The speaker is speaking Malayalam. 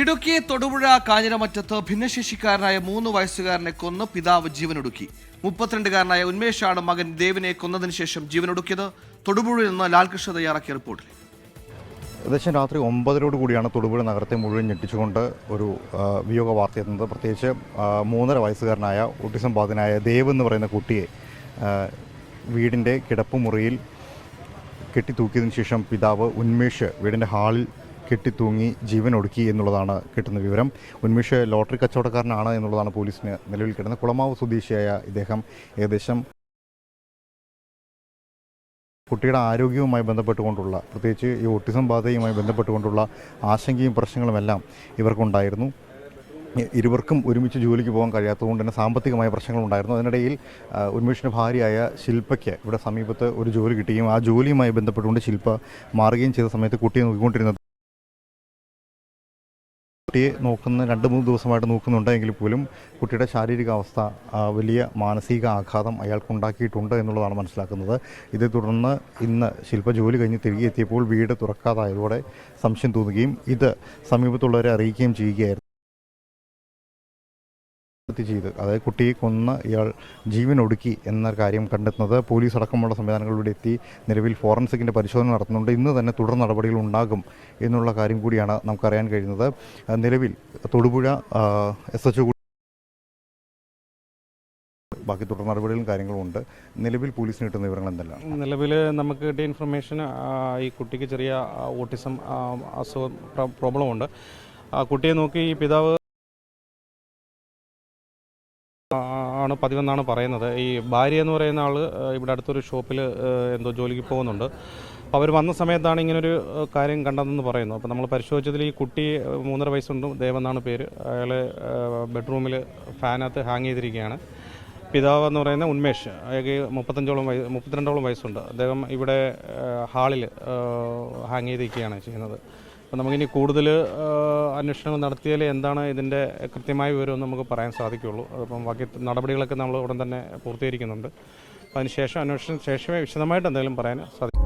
ഇടുക്കി തൊടുപുഴ കാഞ്ഞിരമറ്റത്ത് ഭിന്നശേഷിക്കാരനായ മൂന്ന് വയസ്സുകാരനെ കൊന്ന് പിതാവ് ജീവനൊടുക്കി. മുപ്പത്തിരണ്ടുകാരനായ ഉന്മേഷാണ് മകൻ ദേവിനെ കൊന്നതിന് ശേഷം ജീവനൊടുക്കിയത്. തൊടുപുഴയിൽ നിന്ന് ലാൽകൃഷ്ണ തയ്യാറാക്കിയ റിപ്പോർട്ടിൽ. ഏകദേശം രാത്രി ഒമ്പതിനോട് കൂടിയാണ് തൊടുപുഴ നഗരത്തെ മുഴുവൻ ഞെട്ടിച്ചുകൊണ്ട് ഒരു വിയോഗ വാർത്ത എത്തുന്നത്. പ്രത്യേകിച്ച് മൂന്നര വയസ്സുകാരനായ ഓട്ടിസം ബാധിതനായ ദേവ് എന്ന് പറയുന്ന കുട്ടിയെ വീടിന്റെ കിടപ്പുമുറിയിൽ കെട്ടിത്തൂക്കിയതിനു ശേഷം പിതാവ് ഉന്മേഷ് വീടിന്റെ ഹാളിൽ കെട്ടിത്തൂങ്ങി ജീവൻ ഒടുക്കി എന്നുള്ളതാണ് കിട്ടുന്ന വിവരം. ഉന്മേഷ് ലോട്ടറി കച്ചവടക്കാരനാണ് എന്നുള്ളതാണ് പോലീസിന് നിലവിൽ കിട്ടുന്നത്. കുളമാവ് സ്വദേശിയായ ഇദ്ദേഹം ഏകദേശം കുട്ടിയുടെ ആരോഗ്യവുമായി ബന്ധപ്പെട്ടുകൊണ്ടുള്ള പ്രത്യേകിച്ച് ഈ ഓട്ടിസം ബാധയുമായി ബന്ധപ്പെട്ടുകൊണ്ടുള്ള ആശങ്കയും പ്രശ്നങ്ങളുമെല്ലാം ഇവർക്കുണ്ടായിരുന്നു. ഇരുവർക്കും ഒരുമിച്ച് ജോലിക്ക് പോകാൻ കഴിയാത്തതുകൊണ്ട് തന്നെ സാമ്പത്തികമായ പ്രശ്നങ്ങളുണ്ടായിരുന്നു. അതിനിടയിൽ ഉന്മേഷിന്റെ ഭാര്യയായ ശില്പയ്ക്ക് ഇവിടെ സമീപത്ത് ഒരു ജോലി കിട്ടുകയും ആ ജോലിയുമായി ബന്ധപ്പെട്ടുകൊണ്ട് ശില്പ മാറുകയും ചെയ്ത സമയത്ത് കുട്ടിയെ നോക്കിക്കൊണ്ടിരുന്നത് കുട്ടിയെ നോക്കുന്ന രണ്ട് മൂന്ന് ദിവസമായിട്ട് നോക്കുന്നുണ്ടെങ്കിൽ പോലും കുട്ടിയുടെ ശാരീരികാവസ്ഥ അവസ്ഥ വലിയ മാനസിക ആഘാതം അയാൾക്കുണ്ടാക്കിയിട്ടുണ്ട് എന്നുള്ളതാണ് മനസ്സിലാക്കുന്നത്. ഇതേ തുടർന്ന് ഇന്ന് ശില്പ ജോലി കഴിഞ്ഞ് തിരികെ എത്തിയപ്പോൾ വീട് തുറക്കാതായതോടെ സംശയം തോന്നുകയും ഇത് സമീപത്തുള്ളവരെ അറിയിക്കുകയും ചെയ്യുകയായിരുന്നു. ചെയ്ത് അതായത് കുട്ടിയെ കൊന്ന് ഇയാൾ ജീവൻ ഒടുക്കി എന്ന കാര്യം കണ്ടെത്തുന്നത് പോലീസ് അടക്കമുള്ള സംവിധാനങ്ങളിലൂടെ എത്തി നിലവിൽ ഫോറൻസിക്കിന്റെ പരിശോധന നടത്തുന്നുണ്ട്. ഇന്ന് തന്നെ തുടർ നടപടികൾ ഉണ്ടാകും എന്നുള്ള കാര്യം കൂടിയാണ് നമുക്കറിയാൻ കഴിയുന്നത്. നിലവിൽ തൊടുപുഴ എസ് എച്ച് ബാക്കി തുടർ നടപടികളും കാര്യങ്ങളും ഉണ്ട്. നിലവിൽ പോലീസിന് കിട്ടുന്ന വിവരങ്ങൾ എന്തെല്ലാം? നിലവിൽ നമുക്ക് കിട്ടിയ ഇൻഫർമേഷൻ ഈ കുട്ടിക്ക് ചെറിയ ഓട്ടിസം അസുഖം പ്രോബ്ലം ഉണ്ട്. ആ കുട്ടിയെ നോക്കി ഈ പിതാവ് ആണ് പതിവെന്നാണ് പറയുന്നത്. ഈ ഭാര്യ എന്ന് പറയുന്ന ആൾ ഇവിടെ അടുത്തൊരു ഷോപ്പിൽ എന്തോ ജോലിക്ക് പോകുന്നുണ്ട്. അപ്പോൾ അവർ വന്ന സമയത്താണ് ഇങ്ങനൊരു കാര്യം കണ്ടതെന്ന് പറയുന്നു. അപ്പോൾ നമ്മൾ പരിശോധിച്ചതിൽ ഈ കുട്ടി മൂന്നര വയസ്സുണ്ട്. ദേവെന്നാണ് പേര്. അയാൾ ബെഡ്റൂമിൽ ഫാനകത്ത് ഹാങ് ചെയ്തിരിക്കുകയാണ്. പിതാവ് എന്ന് പറയുന്ന ഉന്മേഷ് അയാൾക്ക് മുപ്പത്തഞ്ചോളം വയസ്സ് മുപ്പത്തിരണ്ടോളം വയസ്സുണ്ട്. അദ്ദേഹം ഇവിടെ ഹാളിൽ ഹാങ് ചെയ്തിരിക്കുകയാണ് ചെയ്യുന്നത്. അപ്പോൾ നമുക്കിനി കൂടുതൽ അന്വേഷണങ്ങൾ നടത്തിയാൽ എന്താണ് ഇതിന്റെ കൃത്യമായ വിവരം നമുക്ക് പറയാൻ സാധിക്കുകയുള്ളൂ. അപ്പം ബാക്കി നടപടികളൊക്കെ നമ്മൾ ഉടൻ തന്നെ പൂർത്തീകരിക്കുന്നുണ്ട്. അതിനുശേഷം അന്വേഷണത്തിന് ശേഷമേ വിശദമായിട്ട് എന്തെങ്കിലും പറയാൻ സാധിക്കും.